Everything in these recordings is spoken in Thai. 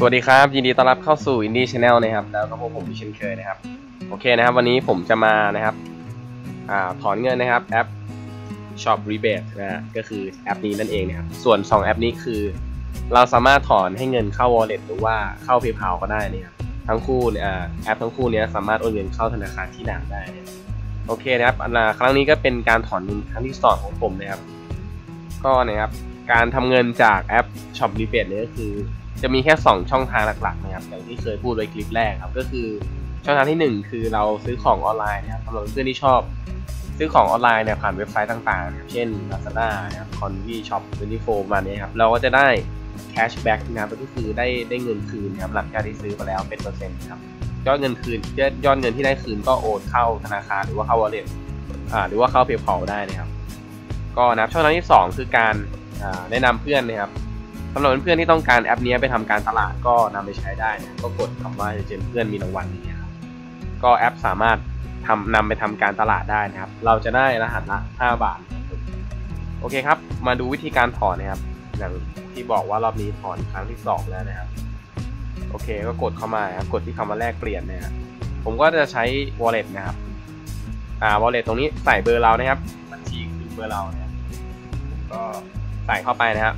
สวัสดีครับ ยินดีต้อนรับเข้าสู่ Indie Channel นะครับ แล้วก็พบผมเช่นเคยนะครับ โอเคนะครับ วันนี้ผมจะมานะครับอถอนเงินนะครับแอป Shop Rebate นะฮะก็คือแอปนี้นั่นเองนะครับ ส่วน 2 แอปนี้คือ เราสามารถถอนให้เงินเข้า Wallet หรือว่าเข้า PayPal ก็ได้นะครับ ทั้งคู่เนี่ยแอปทั้งคู่นี้สามารถโอนเงินเข้าธนาคารที่ไหนได้นี่ยโอเคนะครับอันนครั้งนี้ก็เป็นการถอนเงินครั้งที่สองของผมนะครับ ก็นะครับ การทำเงินจากแอป Shop Rebate เนี่ยก็คือ จะมีแค่ 2 ช่องทางหลักๆนะครับอย่างที่เคยพูดไว้คลิปแรกครับก็คือช่องทางที่ 1 คือเราซื้อของออนไลน์นะครับสำหรับเพื่อนที่ชอบ ซื้อของออนไลน์เนี่ยผ่านเว็บไซต์ต่างๆนะครับเช่น Lazada นะครับ Convi Shop 24ประมาณนี้ครับเราก็จะได้ cashback นะครับก็คือได้ได้เงินคืนนะครับหลังจากที่ซื้อไปแล้วเป็นเปอร์เซ็นต์ครับยอดเงินคืนยอดยอดเงินที่ได้คืนก็โอนเข้าธนาคารหรือว่าเข้า wallet อ่าหรือว่าเข้า PayPal ได้นะครับ ก็นะครับช่องทางที่ 2 คือการแนะนำเพื่อนนะครับ สำหรับเพื่อนๆที่ต้องการแอปนี้ไปทำการตลาดก็นำไปใช้ได้นะก็กดคำว่าเจนเพื่อนมีรางวัลนี้ครับก็แอปสามารถทำนำไปทำการตลาดได้นะครับ เราจะได้รหัสละ 5 บาท โอเคครับ มาดูวิธีการถอนนะครับอย่างที่บอกว่ารอบนี้ถอนครั้งที่ 2 แล้วนะครับ โอเคก็กดเข้ามาครับกดที่คำว่าแลกเปลี่ยนนะครับผมก็จะใช้ wallet นะครับอ่า wallet ตรงนี้ใส่เบอร์เรานะครับบัญชีคือเบอร์เราเนี่ยก็ใส่เข้าไปนะครับ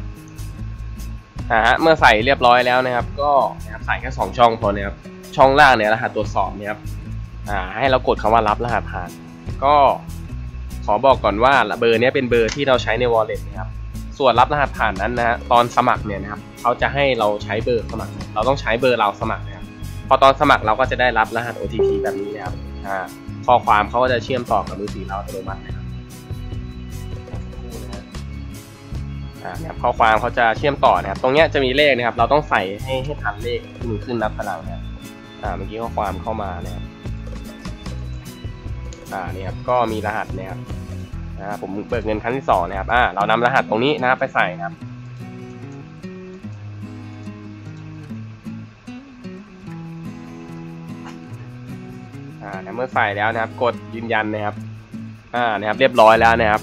ฮะเมื่อใส่เรียบร้อยแล้วนะครับ ก็นะครับใส่แค่สองช่องพอนะครับช่องล่างเนี่ยรหัสตรวจสอบเนี่ยครับอ่าให้เรากดคำว่ารับรหัสผ่าน ก็ขอบอกก่อนว่าเบอร์นี้เป็นเบอร์ที่เราใช้ใน wallet นะครับส่วนรับรหัสผ่านนั้นนะฮะตอนสมัครเนี่ยนะครับเขาจะให้เราใช้เบอร์สมัคร เราต้องใช้เบอร์เราสมัครนะครับพอตอนสมัครเราก็จะได้รับรหัส OTP แบบนี้นะครับอ่าข้อความเขาก็จะเชื่อมต่อกับมือถือเราอัตโนมัตินะครับ อ่าเนี่ยข้อความเขาจะเชื่อมต่อนะครับ ตรงนี้จะมีเลขนะครับ เราต้องใส่ให้ให้ทันเลขที่มันขึ้นนับพลังนะครับอ่าเมื่อกี้ข้อความเข้ามานะครับอ่านี่ครับก็มีรหัสนะครับอ่าผมเบิกเงินครั้งที่สองนะครับอ่าเรานำรหัสตรงนี้นะครับไปใส่นะครับอ่าเมื่อใส่แล้วนะครับ กดยืนยันนะครับอ่านะครับ เรียบร้อยแล้วนะครับ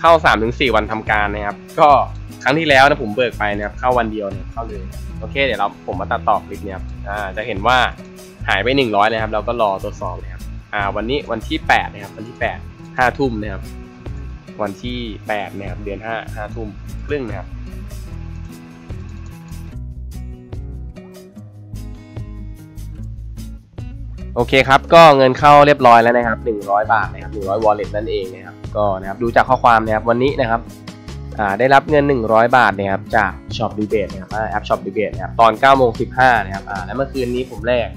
เข้า3าถึงสวันทำการนะครับ ก็ครั้งที่แล้วนะผมเบิกไปนะครับ เข้าวันเดียวเนี่ยเข้าเลยโอเคเดี๋ยวเราผมมาตัดต่อคลิปเนี่ยครับอ่าจะเห็นว่าหายไป 100นะครับ เราก็รอตรวจสอบนะครับอ่าวันนี้วันที่8นะครับวันที่8 5ทุ่มนะครับ วันที่8นะครับเดือน5 5ทุ่มครึ่งนะครับโอเคครับ ก็เงินเข้าเรียบร้อยแล้วนะครับ 100 บาทนะครับ100 wallet นั่นเองนะครับ ก็นะครับดูจากข้อความนะครับวันนี้นะครับได้รับเงิน 100 บาทนะครับจาก Shop Rebate นะครับแอป Shop Rebate นะครับตอน9โมง15นะครับและเมื่อคืนนี้ผมแลก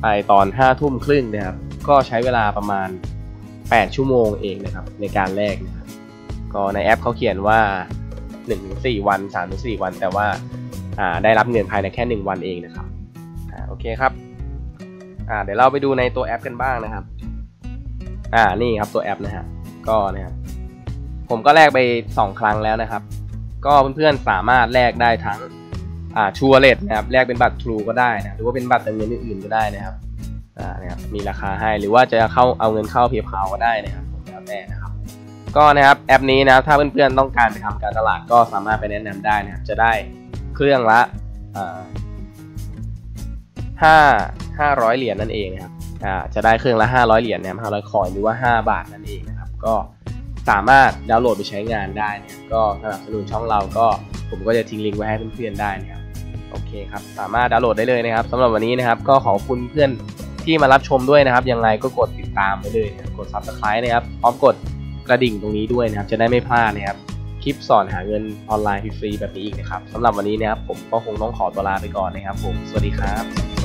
ไปตอน5ทุ่มครึ่งนะครับก็ใช้เวลาประมาณ 8 ชั่วโมงเองนะครับในการแลกนะครับก็ในแอปเขาเขียนว่า 1-4 วัน 3-4 วัน แต่ว่าได้รับเงินภายในแค่ 1 วันเองนะครับอโอเคครับเดี๋ยวเราไปดูในตัวแอปกันบ้างนะครับ อ่านี่ครับตัวแอปนะฮะ ก็นะครับผมก็แลกไป 2 ครั้งแล้วนะครับ ก็เพื่อนๆสามารถแลกได้ทั้งอ่าชัวร์เลทนะครับแลกเป็นบัตรทรูก็ได้นะหรือว่าเป็นบัตรเติมเงินอื่นๆก็ได้นะครับอ่านะครับมีราคาให้หรือว่าจะเข้าเอาเงินเข้าเพย์พาก็ได้นะครับแล้วแต่นะครับก็นะครับแอปนี้นะถ้าเพื่อนๆต้องการไปทำการตลาดก็สามารถไปแนะนำได้นะครับจะได้เครื่องละอ่าห้าห้าร้อยเหรียญนั่นเองนะครับอ่าจะได้เครื่องละห้าร้อยเหรียญนะครับห้าร้อยคอยหรือว่าห้าบาทนั่นเอง ก็สามารถดาวน์โหลดไปใช้งานได้เนี่ยก็สนับสนุนช่องเราก็ผมก็จะทิ้งลิงก์ไว้ให้เพื่อนๆได้นะครับโอเคครับสามารถดาวน์โหลดได้เลยนะครับสำหรับวันนี้นะครับ ก็ขอบคุณเพื่อนที่มารับชมด้วยนะครับ ยังไงก็กดติดตามไปเลยนะครับกด subscribe นะครับพร้อมกดกระดิ่งตรงนี้ด้วยนะครับ จะได้ไม่พลาดนะครับคลิปสอนหาเงินออนไลน์ฟรีๆแบบนี้อีกนะครับสำหรับวันนี้นะครับผมก็คงต้องขอตัวลาไปก่อนนะครับผมสวัสดีครับ